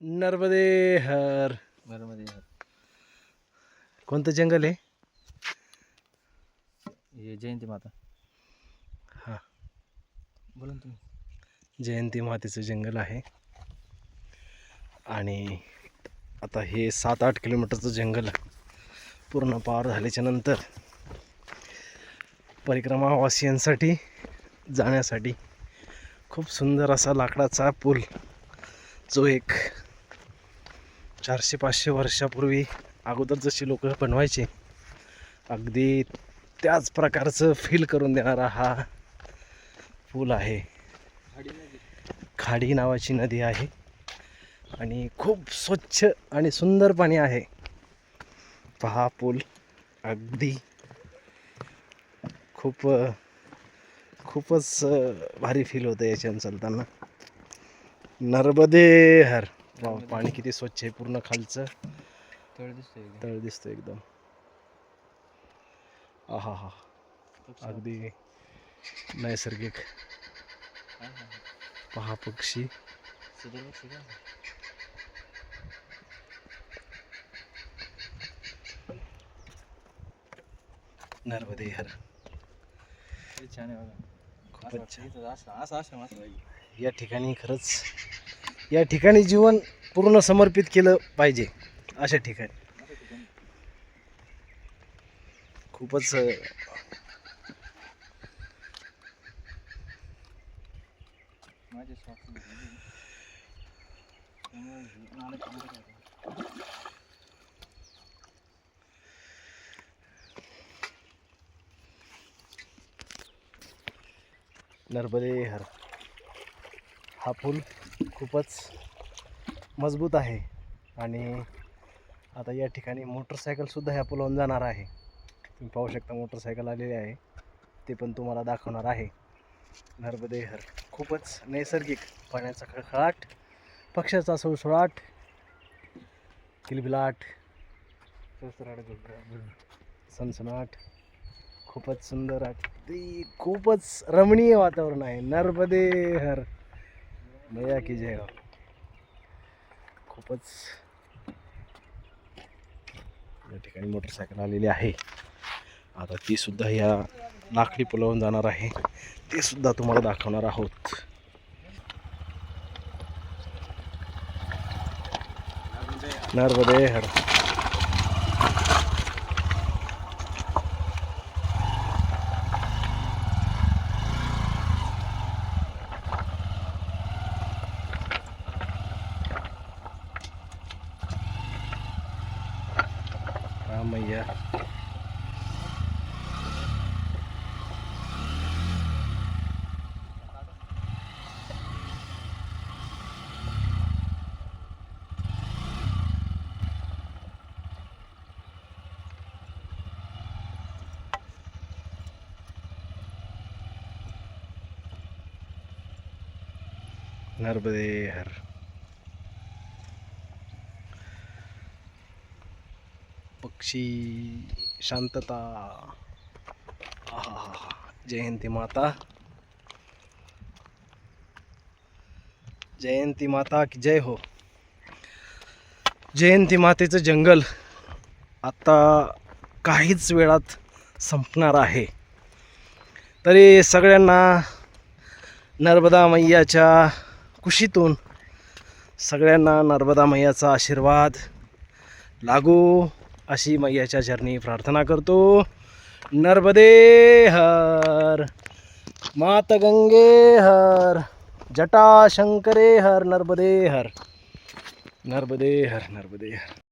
नर्मदे हर घरामध्ये कोणतं जंगल आहे? हे जयंती माता. हा. बोला ना तुम्ही. जयंती मातेचं जंगल आहे. आणि आता हे सात आठ किलोमीटरचं जंगल पूर्ण पार झाल्याच्यानंतर परिक्रमावासियांसाठी जाण्यासाठी खूप सुंदर असा लाकडाचा पूल जो एक चारशे पाचशे वर्षापूर्वी अगोदर जशी लोक बनवायचे अगदी त्याच प्रकारचं फील करून देणारा हा पूल आहे. खाडी नावाची नदी आहे आणि खूप स्वच्छ आणि सुंदर पाणी आहे. पहा पूल अगदी खूप खूपच भारी फील होतं याच्यानं चालताना. नर्मदे हर. पाणी किती स्वच्छ आहे पूर्ण खालचं. तळ दिसतोय. तळ दिसतं एकदम. आहा हा. अगदी नैसर्गिक. पहा पक्षी. नर्मदे हर. छान आहे बघा. खूपच छान. असं असं. या ठिकाणी खरंच या ठिकाणी जीवन पूर्ण समर्पित केलं पाहिजे अशा ठिकाणी. खूपच नर्मदे हर हा पूल खूपच मजबूत आहे. आणि आता या ठिकाणी मोटरसायकलसुद्धा ह्या पुलावून जाणार आहे. तुम्ही पाहू शकता मोटरसायकल आलेली आहे. ते पण तुम्हाला दाखवणार आहे. नर्मदेहर. खूपच नैसर्गिक पाण्याचा खळखळाट पक्ष्याचा सुळसुळाट किलबिलाट सहस्राड सनसनाट खूपच सुंदर अगदी खूपच रमणीय वातावरण आहे. नर्मदेहर. मया की जय खूपच या ठिकाणी मोटरसायकल आलेली आहे. आता ती सुद्धा या लाकडी पुलावून जाणार आहे. ते सुद्धा तुम्हाला दाखवणार आहोत. नर्मदे हर रामय्या नर्मदे हर पक्षी शांतता. जयंती माता. जयंती माता की जय हो. जयंती मातेचं जंगल आता काहीच वेळात संपणार आहे. तरी सगळ्यांना नर्मदा मैयाच्या कुशीतून सगळ्यांना नर्मदा मैयाचा आशीर्वाद. लागू अशी मैयाच्या चरणी प्रार्थना करतो. नर्मदे हर मात गंगे हर जटा शंकरे हर नर्मदे हर नर्मदे हर नर्मदे हर